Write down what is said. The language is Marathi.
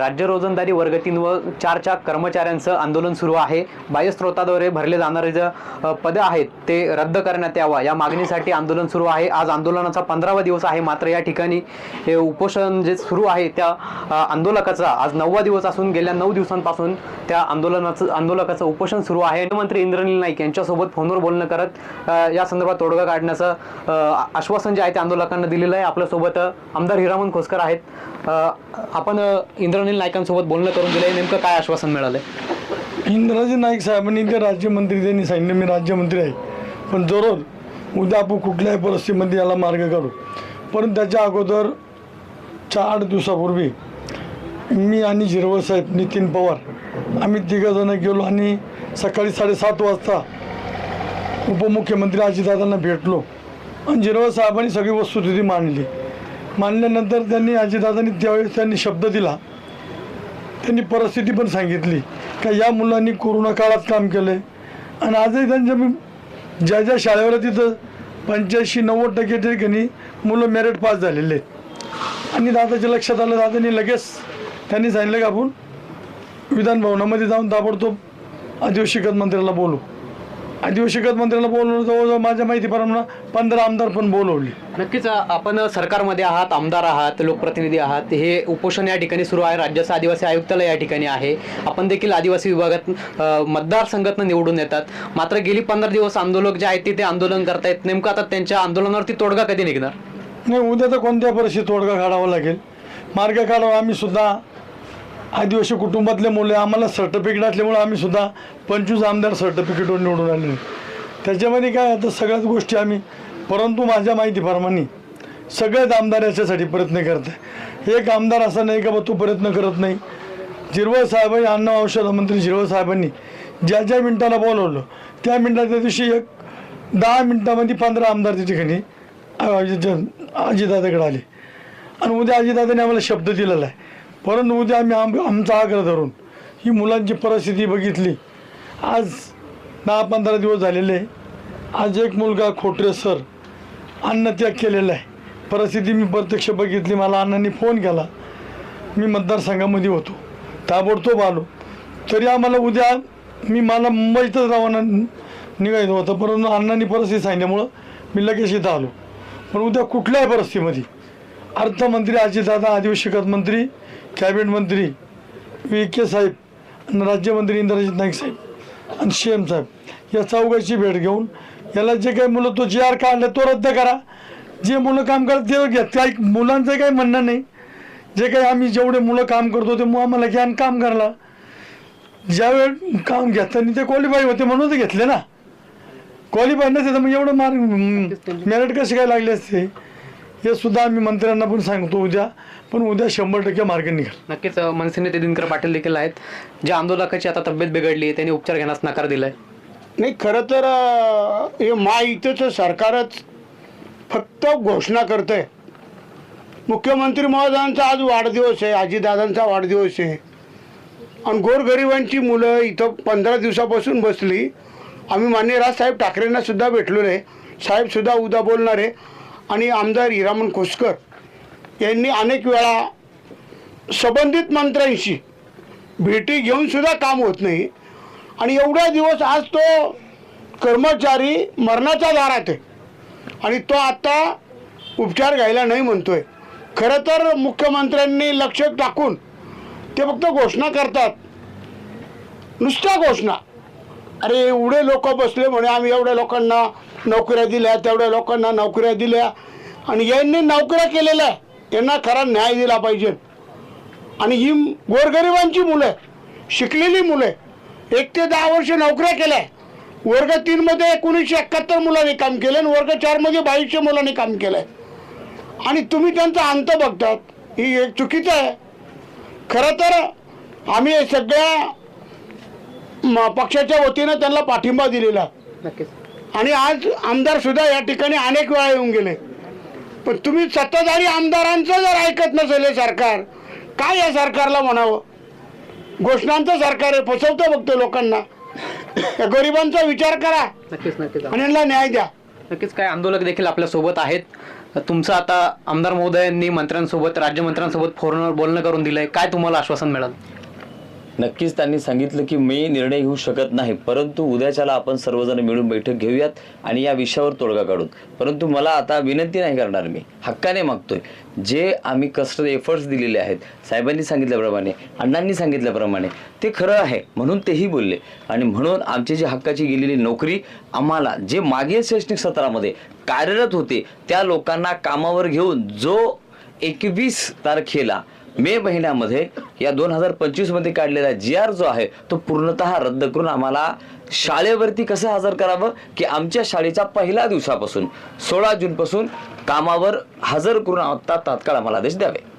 राज्य रोजंदारी वर्ग तीन व चारच्या कर्मचाऱ्यांचं आंदोलन सुरू आहे. बाह्यस्त्रोताद्वारे भरले जाणारे जे पदं आहेत ते रद्द करण्यात यावा. या मागणीसाठी आंदोलन सुरू आहे. आज आंदोलनाचा पंधरावा दिवस आहे. मात्र या ठिकाणी हे उपोषण जे सुरू आहे त्या आंदोलकाचा आज नववा दिवस असून गेल्या नऊ दिवसांपासून त्या आंदोलनाचं आंदोलकाचं उपोषण सुरू आहे. मंत्री इंद्रनील नाईक यांच्यासोबत फोनवर बोलणं करत या संदर्भात तोडगा काढण्याचं आश्वासन जे आहे ते आंदोलकांना दिलेलं आहे. आपल्यासोबत आमदार हिरामन खोसकर आहेत. आपण इंद्र इंद्रनील नाईकांसोबत बोलणं करून दिलंय. नेमकं काय आश्वासन मिळालंय? इंद्राजी नाईक साहेबांनी ते राज्यमंत्री त्यांनी सांगितलं मी राज्यमंत्री आहे. पण जरूर उद्या आपण कुठल्याही परिस्थितीमध्ये याला मार्ग काढू. परंतु त्याच्या अगोदर चार आठ दिवसापूर्वी मी आणि झिरवळ साहेब नितीन पवार आम्ही तिघंजणं गेलो आणि सकाळी साडेसात वाजता उपमुख्यमंत्री अजितदादांना भेटलो. आणि झिरवळ साहेबांनी सगळी वस्तुस्थिती मांडली. मांडल्यानंतर त्यांनी अजितदादांनी त्यावेळेस त्यांनी शब्द दिला त्यांनी परिस्थिती पण सांगितली. का या मुलांनी कोरोना काळात काम केलं आहे आणि आजही त्यांच्या मी- ज्या ज्या शाळेवर तिथं पंच्याऐंशी नव्वद टक्के ठिकाणी मुलं मेरिट पास झालेले आहेत. आणि दादाच्या लक्षात आलं दादानी लगेच त्यांनी सांगितलं का आपण विधान भवनामध्ये जाऊन ताबडतोब आदिवासी मंत्र्याला बोलू. आदिवासी खत मंत्र्याला बोलवलं जवळजवळ माझ्या माहितीप्रमाणे पंधरा आमदार पण बोलवली. नक्कीच आपण सरकारमध्ये आहात आमदार आहात लोकप्रतिनिधी आहात हे उपोषण या ठिकाणी सुरू आहे राज्याचं आदिवासी आयुक्तालय या ठिकाणी आहे. आपण देखील आदिवासी विभागात मतदारसंघातनं निवडून येतात. मात्र गेली पंधरा दिवस आंदोलक जे आहेत ते ते आंदोलन करतायत. नेमकं आता त्यांच्या आंदोलनावरती तोडगा कधी निघणार? नाही उद्या तर कोणत्या परिस्थितीत तोडगा काढावा लागेल? मार्ग काढावा आम्ही सुद्धा आदिवासी कुटुंबातले मुले आम्हाला सर्टिफिकेट असल्यामुळे आम्ही सुद्धा पंचवीस आमदार सर्टिफिकेटवर निवडून आले त्याच्यामध्ये काय आता सगळ्याच गोष्टी आम्ही परंतु माझ्या माहितीप्रमाणे सगळेच आमदार याच्यासाठी प्रयत्न करत आहे. एक आमदार असा नाही का बा तो प्रयत्न करत नाही. जिरवळ साहेबांनी अन्न औषध मंत्री जिरवळ साहेबांनी ज्या ज्या मिनिटाला बोलवलं त्या मिनिटाच्या दिवशी एक दहा मिनिटामध्ये पंधरा आमदार त्या ठिकाणी अजितदादाकडे आले. आणि उद्या अजितदादाने आम्हाला शब्द दिलेला आहे. परंतु उद्या आम्ही आम आमचा आग्रह धरून ही मुलांची परिस्थिती बघितली. आज दहा पंधरा दिवस झालेले आहे. आज एक मुलगा खोटरे सर अन्नत्याग केलेला आहे. परिस्थिती मी प्रत्यक्ष बघितली. मला अण्णांनी फोन केला. मी मतदारसंघामध्ये होतो. ताबडतोब आलो. तरी आम्हाला उद्या मी मला मुंबईतच रवाना निघायचं होतं. परंतु अण्णांनी परिस्थिती सांगितल्यामुळं मी लगेच इथं आलो. पण उद्या कुठल्याही परिस्थितीमध्ये अर्थमंत्री अजितदादा आदिवासी खात मंत्री कॅबिनेट मंत्री व्ही के साहेब आणि राज्यमंत्री इंद्रजित नाईक साहेब आणि सी एम साहेब. या चौघाची भेट घेऊन याला जे काही मुलं तो जी आर काढला तो रद्द करा. जे मुलं काम करत ते घ्या. काही मुलांचं काही म्हणणं नाही. जे काही आम्ही जेवढे मुलं काम करतो ते आम्हाला ज्ञान काम करायला ज्यावेळेस काम घेताना ते क्वालिफाय होते म्हणून ते घेतले ना. क्वालिफाय नसते तर मग एवढं मार्क मेरिट कसे काय लागले असते? हे सुद्धा आम्ही मंत्र्यांना पण सांगतो उद्या पण उद्या शंभर टक्के मार्ग निघाल. नक्कीच अ, मनसे नेते दिनकर पाटील देखील आहेत ज्या आंदोलकाची आता तब्येत बिघडली आहे, त्यांनी उपचार घेण्यास नकार दिलाय. नाही खरं तर अं, हे महायुतीचं सरकारच फक्त घोषणा करतं आहे मुख्यमंत्री महोदयांचा आज वाढदिवस आहे आजीदादांचा वाढदिवस आहे. आणि गोरगरिबांची मुलं इथं पंधरा दिवसापासून बसली. आम्ही मान्य राजसाहेब ठाकरेंना सुद्धा भेटलो आहे साहेबसुद्धा उद्या बोलणार आहे. आणि आमदार हिरामन खोसकर यांनी अनेक वेळा संबंधित मंत्र्यांशी भेटी घेऊनसुद्धा काम होत नाही. आणि एवढा दिवस आज तो कर्मचारी मरणाच्या दारात आहे. आणि तो आता उपचार घ्यायला नाही म्हणतोय. खरं तर मुख्यमंत्र्यांनी लक्ष टाकून ते फक्त घोषणा करतात. नुसत्या घोषणा. अरे एवढे लोक बसले म्हणे आम्ही एवढ्या लोकांना नोकऱ्या दिल्या तेवढ्या लोकांना नोकऱ्या दिल्या. आणि यांनी नोकऱ्या केलेल्या आहे यांना खरा न्याय दिला पाहिजे. आणि ही गोरगरिबांची मुलं आहे, शिकलेली मुलं आहे. एक ते दहा वर्ष नोकऱ्या केल्या. वर्ग तीनमध्ये एकोणीसशे एकाहत्तर मुलांनी काम केलं आणि वर्ग चारमध्ये बावीसशे मुलांनी काम केलं आहे आणि तुम्ही त्यांचा अंत बघतात. ही एक चुकीचं आहे. खरं तर आम्ही सगळ्या म- पक्षाच्या वतीनं त्यांना पाठिंबा दिलेला आहे. नक्कीच. आणि आज आमदार सुद्धा या ठिकाणी अनेक वेळा येऊन गेले. पण तुम्ही सत्ताधारी आमदारांचं जर ऐकत नसेल हे सरकार काय या सरकारला म्हणावं? घोषणांचं सरकार आहे फसवतं फक्त लोकांना. या गरिबांचा विचार करा नक्कीच नक्कीच. आणि यांना न्याय द्या. नक्कीच काय आंदोलक देखील आपल्यासोबत आहेत. तुमचं आता आमदार महोदयांनी मंत्र्यांसोबत राज्यमंत्र्यांसोबत फोनवर बोलणं करून दिलंय. काय तुम्हाला आश्वासन मिळालं? नक्कीच त्यांनी सांगितलं की मी निर्णय घेऊ शकत नाही परंतु उद्याच्याला आपण सर्वजण मिळून बैठक घेऊयात आणि या विषयावर तोडगा काढूत परंतु मला आता विनंती नाही करणार मी हक्काने मागतोय. जे आम्ही कष्ट एफर्ट्स दिलेले आहेत साहेबांनी सांगितल्याप्रमाणे अण्णांनी सांगितल्याप्रमाणे ते खरं आहे म्हणून तेही बोलले. आणि म्हणून आमची जी हक्काची गेलेली नोकरी आम्हाला जे मागील शैक्षणिक सत्रामध्ये कार्यरत होते त्या लोकांना कामावर घेऊन जो एकवीस तारखेला मे महिन्यामध्ये या दोन हजार पंचवीसमध्ये काढलेला जी आर जो आहे तो पूर्णतः रद्द करून आम्हाला शाळेवरती कसं हजर करावं? की आमच्या शाळेच्या पहिल्या दिवसापासून सोळा जून पासून कामावर हजर करून आता तात्काळ आम्हाला आदेश द्यावे.